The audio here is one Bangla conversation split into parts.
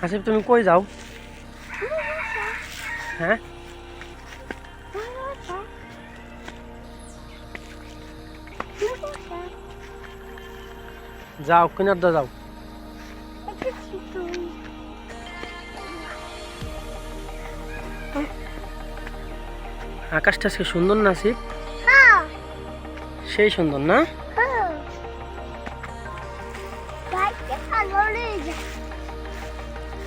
হাসিব, তুমি কই যাও? হ্যাঁ? যাও, কিনার দা যাও। আকাশটা আজকে সুন্দর না আসিফ সেই সুন্দর না?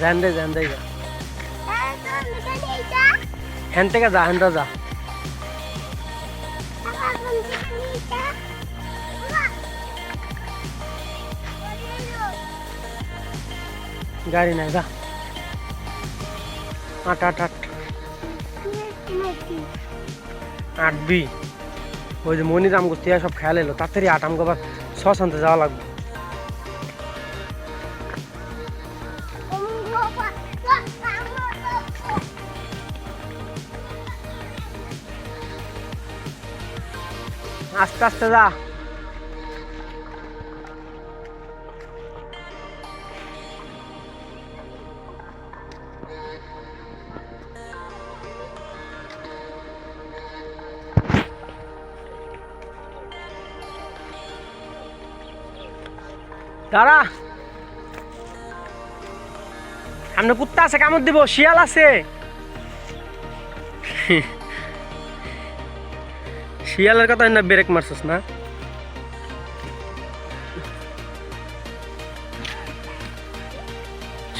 যান দে যান দে যা হ্যান থেকে যা হ্যান যা গাড়ি নাই যা আট আট আট আটবি ওই যে মনির আমগো তিয়া সব খেয়াল এলো তাড়াতাড়ি আট আমগো আবার সস আনতে যাওয়া লাগবে আস্তে আস্তে যা। দাঁড়া। সামনে কুত্তা আছে কামড় দিব শিয়াল আছে। শিয়ালের কথা না ব্রেক মারছিস না?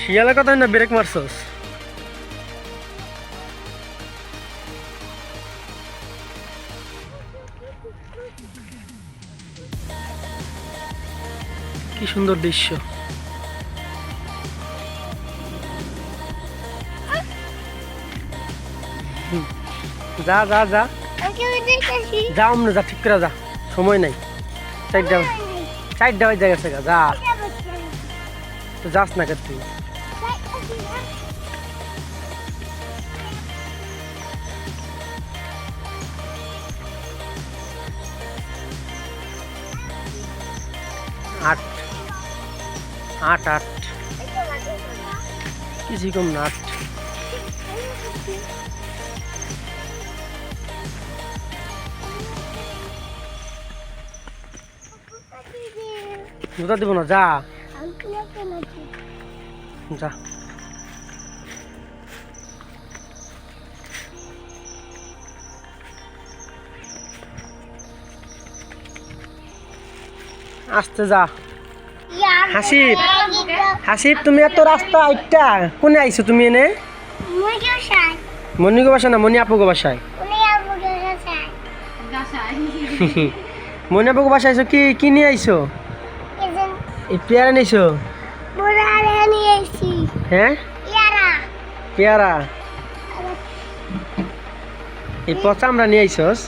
শিয়ালের কথা না ব্রেক মারছিস? কি সুন্দর দৃশ্য। যা যা যা। যা অমনে যা, ঠিক করে যা। সময় নাই। চারটা চারটা বাজে গেছে যা। তো যাস না কে তুই? আট। আট আট। কিছুই কম না, আট। জুতা দিব না যা। যা। আসতে যা। হাসিব। হাসিব তুমি এত রাস্তা আইটা কোনে আইছো তুমি এনে? মনি গো বাসা না মনি আপু গো বাসায়। মনি আপু গো বাসায় আইছো কি কি নিয়ে আইছো? এই পেয়ারা নিয়েছো। হ্যাঁ? পেয়ারা। এই পচা আমরা নিয়ে আইসোস।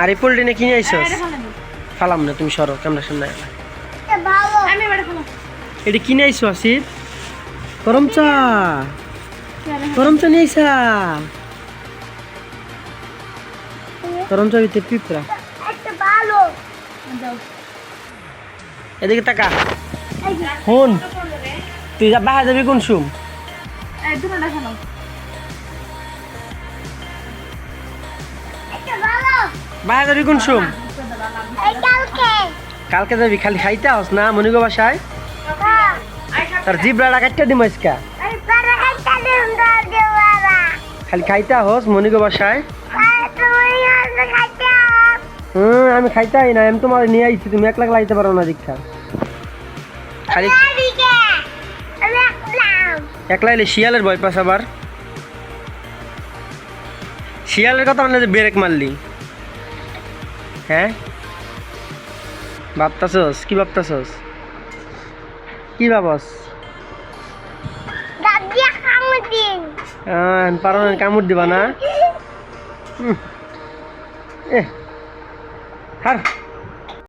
আর এই পোল্ট্রি নিয়ে কিনে আইসোস? ফালাম না তুমি সরো ক্যামেরার সামনে। এটা কিনে আইসো আসিফ? গরম চা গরম চা নিয়ে আইসা। গরম চা ভিতরে পিঁপড়া। এদিকে তাকা। হন তুই যা বাহার যাবি কোন সুম বাহার যাবি কোন সুম কালকে। যাবি খালি খাইতে হস না মনিগো বাসায়। তার জিবরা কাটতে দিম আজকা। খালি খাইতে হস মনিগো বাসায়। হুম আমি খাইতে আই না আমি তোমার নিয়ে আইছি তুমি এক লাখ লাইতে পারো না দীক্ষা। খালি একলা এলে শিয়ালের ভয় পাস আবার। শিয়ালের কথা মানে ব্রেক মারলি। হ্যাঁ? ভাবতাছস? কি ভাবতাছস? কি ভাবস? পারো না কামড় দিবা না। এ सर